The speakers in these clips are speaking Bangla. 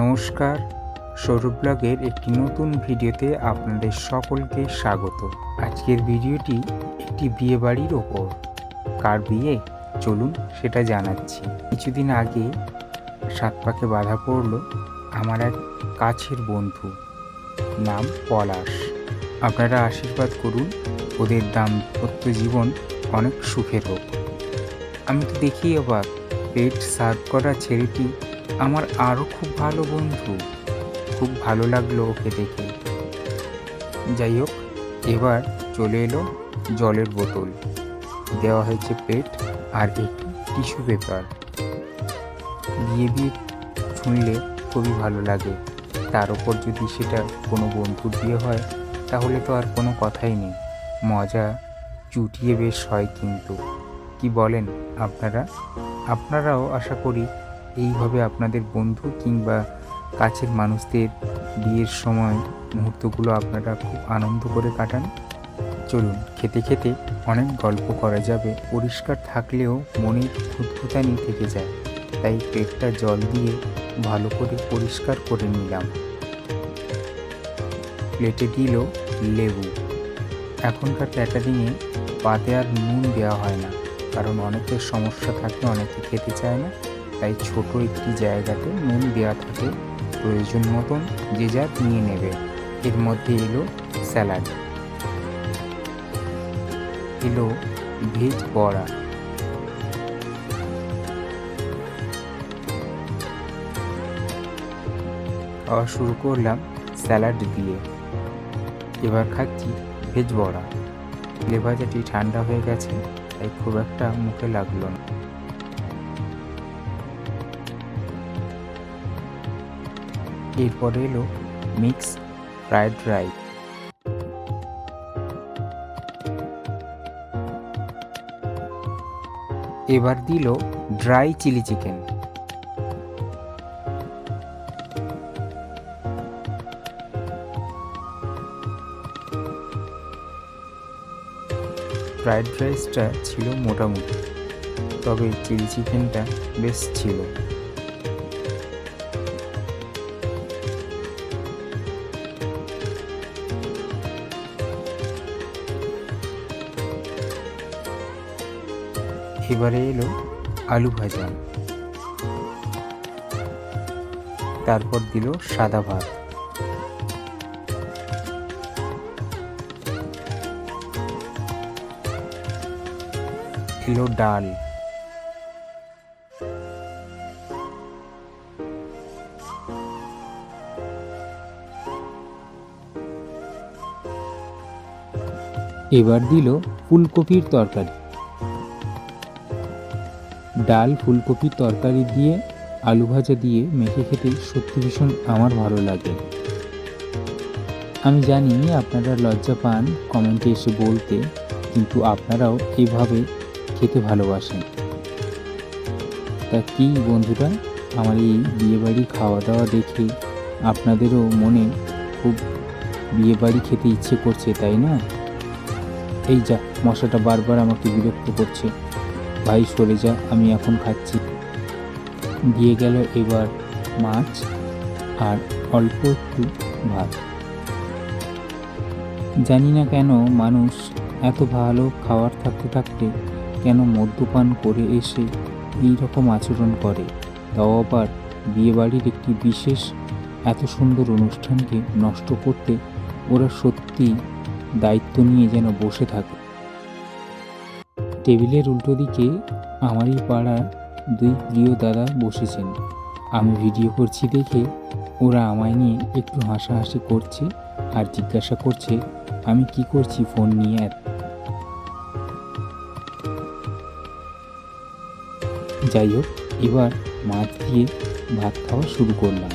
নমস্কার, সৌরভ ব্লগের একটি নতুন ভিডিওতে আপনাদের সকলকে স্বাগত। আজকের ভিডিওটি একটি বিয়ে বাড়ির ওপর। কার বিয়ে? চলুন সেটা জানাচ্ছি। কিছুদিন আগে সাত পাকে বাধা পড়ল আমার এক কাছের বন্ধু, নাম পলাশ। আপনারা আশীর্বাদ করুন, ওদের দাম্পত্য জীবন অনেক সুখের হোক। আমি তো দেখি অবাক, পেট সার্ভ করা ছেলেটি আমার আরও খুব ভালো বন্ধু। খুব ভালো লাগল ওকে দেখে। যাই হোক, এবার চলে এলো জলের বোতল। দেওয়া হয়েছে পেট আর একটি টিস্যু পেপার। বিয়ে শুনলে খুবই ভালো লাগে। তার উপর যদি সেটা কোনো বন্ধুর বিয়ে হয়, তাহলে তো আর কোনো কথাই নেই। মজা চুটিয়ে বেশ হয় কিন্তু। কি বলেন আপনারা? আপনারাও আশা করি এইভাবে আপনাদের বন্ধু কিংবা কাছের মানুষদের বিয়ের সময় মুহূর্তগুলো আপনারা খুব আনন্দ করে কাটান। চলুন, খেতে খেতে অনেক গল্প করা যাবে। পরিষ্কার থাকলেও মনে খুঁতখুতানি থেকে যায়। তাই পেটটা জল দিয়ে ভালো করে পরিষ্কার করে নিলাম। প্লেটে দিল লেবু। এখনকার ক্যাটারিংয়ে পাতে আর নুন দেওয়া হয় না, কারণ অনেকের সমস্যা থাকে অনেকে খেতে চায় না। তাই ছোট একটি জায়গাতে নুন দেওয়া থাকে। প্রয়োজন মতন যে যার নিয়ে নেবে। এর মধ্যে এলো স্যালাড। এলো ভেজ বড়া। খাওয়া শুরু করলাম স্যালাড দিয়ে। এবার খাচ্ছি ভেজ বড়া। তেলে ভাজাটি ঠান্ডা হয়ে গেছে, তাই খুব একটা মুখে লাগল না। এরপরে এলো মিক্স ফ্রায়েড রাইস। এবার দিল ড্রাই চিলি চিকেন। ফ্রায়েড রাইসটা ছিল মোটামুটি, তবে চিলি চিকেনটা বেশ ছিল। এবারে এলো আলু ভাজা। তারপর দিল সাদা ভাত। এলো ডাল। এবার দিল ফুলকপির তরকারি। ডাল ফুলকপির তরকারি দিয়ে আলু ভাজা দিয়ে মেখে খেতে সত্যি ভীষণ আমার ভালো লাগে। আমি জানি আপনারা লজ্জা পান কমেন্টে এসে বলতে, কিন্তু আপনারাও এভাবে খেতে ভালোবাসেন। তা কি বন্ধুরা, আমার এই বিয়েবাড়ি খাওয়া দাওয়া দেখে আপনাদেরও মনে খুব বিয়েবাড়ি খেতে ইচ্ছে করছে, তাই না? এই যা, মশাটা বারবার আমাকে বিরক্ত করছে। ভাই সরে যা, আমি এখন খাচ্ছি। দিয়ে গেল এবার মাছ আর অল্প একটু ভাত। জানি না কেন মানুষ এত ভালো খাবার থাকতে থাকতে কেন মদ্যপান করে এসে এই রকম আচরণ করে। তাও আবার বিয়েবাড়ির একটি বিশেষ এত সুন্দর অনুষ্ঠানকে নষ্ট করতে ওরা সত্যি দায়িত্ব নিয়ে যেন বসে থাকে। টেবিলের উল্টো দিকে আমারই পাড়ার দুই প্রিয় দাদা বসেছেন। আমি ভিডিও করছি দেখে ওরা আমায় নিয়ে একটু হাসাহাসি করছে আর জিজ্ঞাসা করছে, আমি কি করছি ফোন নিয়ে যাই হোক, এবার মাছ দিয়ে ভাত খাওয়া শুরু করলাম।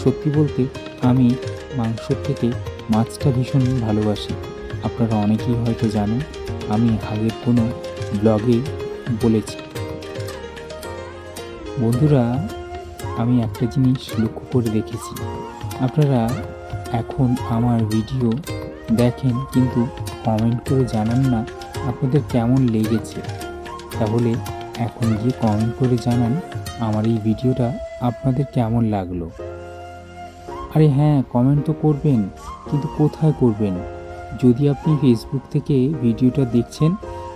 সত্যি বলতে, আমি মাংসর থেকে মাছটা ভীষণ ভালোবাসি। আপনারা অনেকেই হয়তো জানেন আমি আগের কোনো ব্লগে বলেছি। বন্ধুরা, আমি একটা জিনিস লক্ষ্য করে দেখেছি। আপনারা এখন আমার ভিডিও দেখেন কিন্তু কমেন্ট করে জানান না আপনাদের কেমন লেগেছে। তাহলে এখন গিয়ে কমেন্ট করে জানান আমার এই ভিডিওটা আপনাদের কেমন লাগল। আরে হ্যাঁ কমেন্ট তো করবেন, কিন্তু কোথায় করবেন? যদি আপনি ফেসবুক থেকে ভিডিওটা দেখছেন,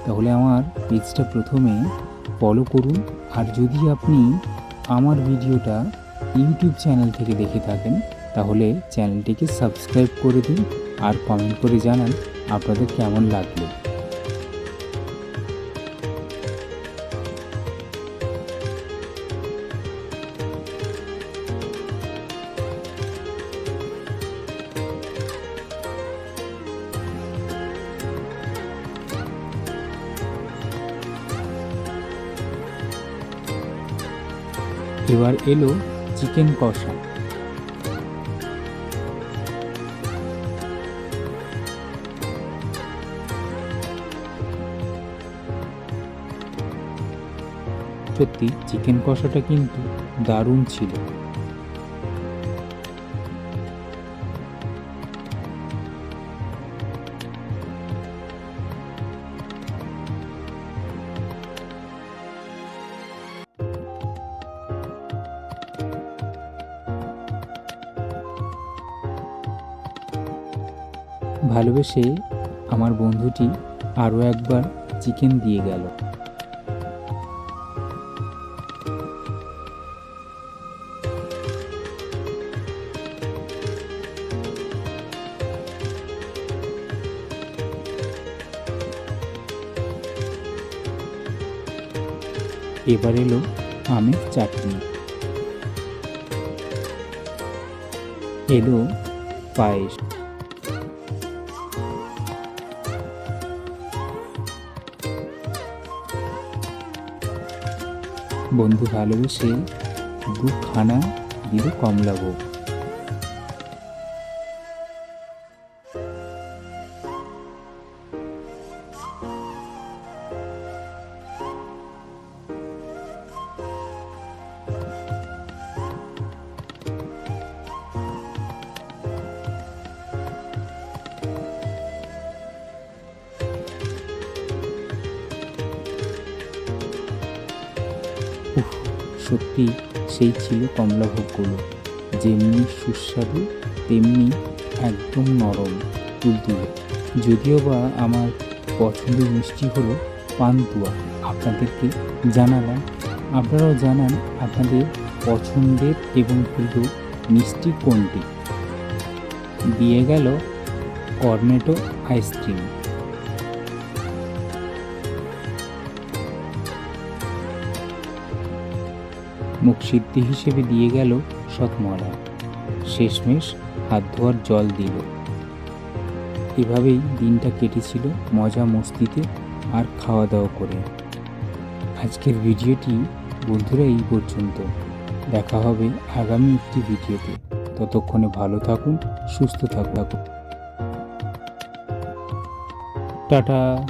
তাহলে আমার পেজটা প্রথমে ফলো করুন। আর যদি আপনি আমার ভিডিওটা ইউটিউব চ্যানেল থেকে দেখে থাকেন, তাহলে চ্যানেলটিকে সাবস্ক্রাইব করে দিন আর কমেন্ট করে জানান আপনাদের কেমন লাগল। এবার এলো চিকেন কষা। সত্যি চিকেন কষাটা কিন্তু দারুণ ছিল। ভালোবেসে আমার বন্ধুটি আরও একবার চিকেন দিয়ে গেল। এবার এলো আমের চাটনি। এলো পায়েস। বন্ধু ভালোবেসে দুখানা দিল কমলাভোগ। সত্যি সেই ছিল কমলাভোগগুলো। যেমনি সুস্বাদু, তেমনি একদম নরম, তুলতুলে। যদিও বা আমার পছন্দের মিষ্টি হলো পান্তুয়া। আপনাদেরকে জানালাম, আপনারাও জানান আপনাদের পছন্দের এবং প্রিয় মিষ্টি কোনটি। দিয়ে গেল কর্নেটো আইসক্রিম। মুখ সিদ্ধি হিসেবে দিয়ে গেল সৎমরা শেষমেশ হাত ধোয়ার জল দিল। এভাবেই দিনটা কেটেছিল মজা মস্তিতে আর খাওয়া দাওয়া করে। আজকের ভিডিওটি বন্ধুরা এই পর্যন্ত। দেখা হবে আগামী একটি ভিডিওতে। ততক্ষণে ভালো থাকুন, সুস্থ থাকুন। টাটা।